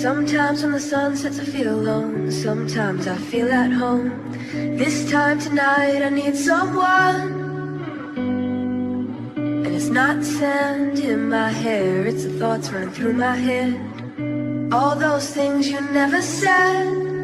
Sometimes when the sun sets, I feel alone. Sometimes I feel at home. This time tonight, I need someone. And it's not sand in my hair, it's the thoughts running through my head. All those things you never said.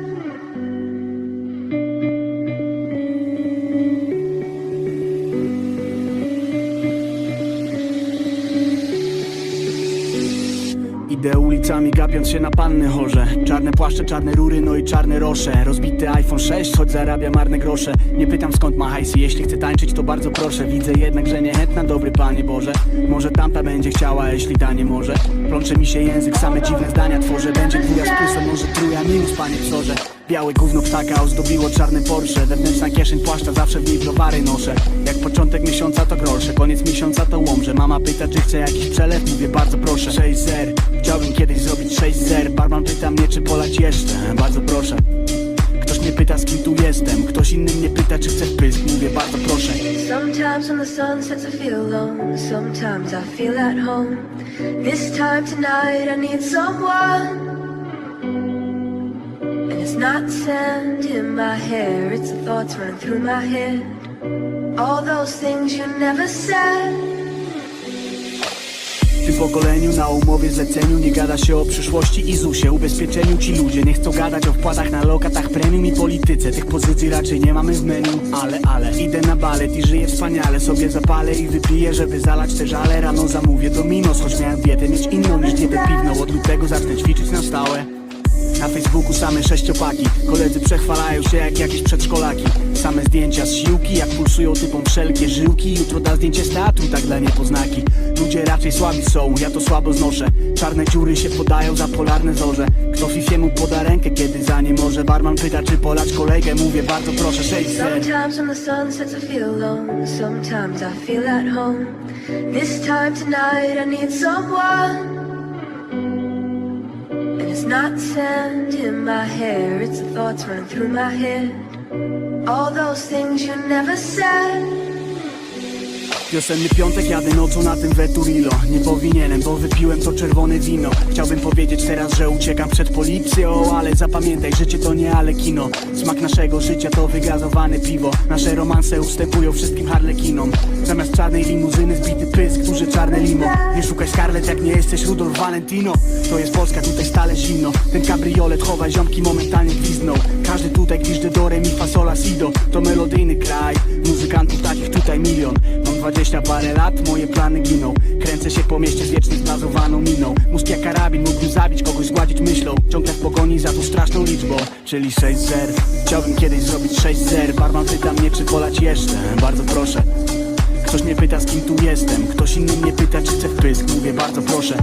Ulicami gapiąc się na panny chorze. Czarne płaszcze, czarne rury, no i czarne rosze. Rozbity iPhone 6, choć zarabia marne grosze. Nie pytam skąd ma hajsy, jeśli chce tańczyć to bardzo proszę. Widzę jednak, że niechętna, dobry Panie Boże. Może tamta będzie chciała, jeśli ta nie może. Plącze mi się język, same dziwne zdania tworzę. Będzie dwuja z plusem, może truja minus, Panie wzorze. Białe gówno ptaka ozdobiło czarny Porsche. Wewnętrzna kieszeń płaszcza, zawsze w niej browary noszę. Jak początek miesiąca to grosze, koniec miesiąca to łomże Mama pyta czy chce jakiś przelew, mówię bardzo proszę. 6 zer, chciałbym kiedyś zrobić 6 zer. Barman pyta mnie czy polać jeszcze, bardzo proszę. Ktoś mnie pyta z kim tu jestem, ktoś inny mnie pyta czy chcę wpysk Mówię bardzo proszę. Sometimes when the sun sets, I feel alone. Sometimes I feel at home. This time tonight, I need someone. And it's not sand in my hair, it's the thoughts running through my head. All those things you never said. W tym pokoleniu na umowie zleceniu nie gada się o przyszłości i ZUSie? Ubezpieczeniu ci ludzie nie chcą gadać o wpłatach na lokatach premium i polityce. Tych pozycji raczej nie mamy w menu Ale, ale, idę na balet i żyję wspaniale Sobie zapalę i wypiję, żeby zalać te żale. Rano zamówię Domino's, choć miałem dietę mieć inną niż dietę piwną. Od lutego zacznę ćwiczyć na stałe na Facebooku same sześciopaki. Koledzy przechwalają się jak jakieś przedszkolaki. Same zdjęcia z siłki, jak pulsują typom wszelkie żyłki. Jutro da zdjęcie teatru, tak dla niepoznaki. Ludzie raczej słabi są, ja to słabo znoszę. Czarne dziury się podają za polarne zorze. Kto fifiemu poda rękę, kiedy za nie może? Barman pyta, czy polać kolejkę Mówię bardzo proszę, 6 zer Sometimes when the sun sets, I feel alone. Sometimes I feel at home. This time tonight, I need someone. It's not sand in my hair, it's the thoughts running through my head. All those things you never said. Wiosenny piątek jadę nocą na tym Veturilo. Nie powinienem, bo wypiłem to czerwone wino. Chciałbym powiedzieć teraz, że uciekam przed policją Ale zapamiętaj, życie to nie ale kino. Smak naszego życia to wygazowane piwo. Nasze romanse ustępują wszystkim harlekinom. Zamiast czarnej limuzyny zbity pysk, duże czarne limo Nie szukaj Scarlett jak nie jesteś Rudolf Valentino. To jest Polska, tutaj stale zimno. Ten kabriolet chowa ziomki momentalnie gwizdną. Każdy tutaj gwiżdże do re mi fa sol la si do To melodyjny kraj, muzykantów takich tutaj milion. Mam 20 parę lat, moje plany giną. Kręcę się po mieście z wiecznie zblazowaną miną. Mózg jak karabin, mógłbym zabić kogoś, zgładzić myślą. Ciągle w pogoni za tą straszną liczbą. Czyli 6 zer. Chciałbym kiedyś zrobić 6 zer. Barman pyta mnie czy polać jeszcze. Bardzo proszę. Ktoś mnie pyta z kim tu jestem. Ktoś inny mnie pyta czy chcę wpysk Mówię bardzo proszę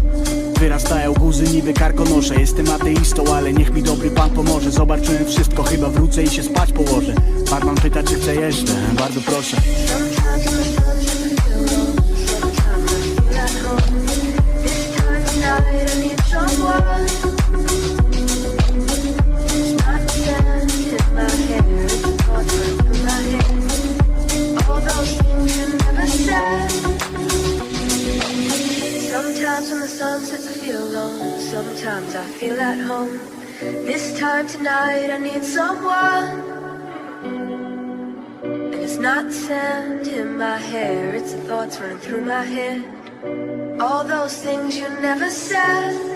Wyrastają guzy niby karkonosze. Jestem ateistą, ale niech mi dobry pan pomoże. Zobaczyłem wszystko, chyba wrócę i się spać położę. Barman pyta czy chcę jeszcze Bardzo proszę feel alone. Sometimes I feel at home. This time tonight, I need someone. And it's not sand in my hair, it's the thoughts running through my head. All those things you never said.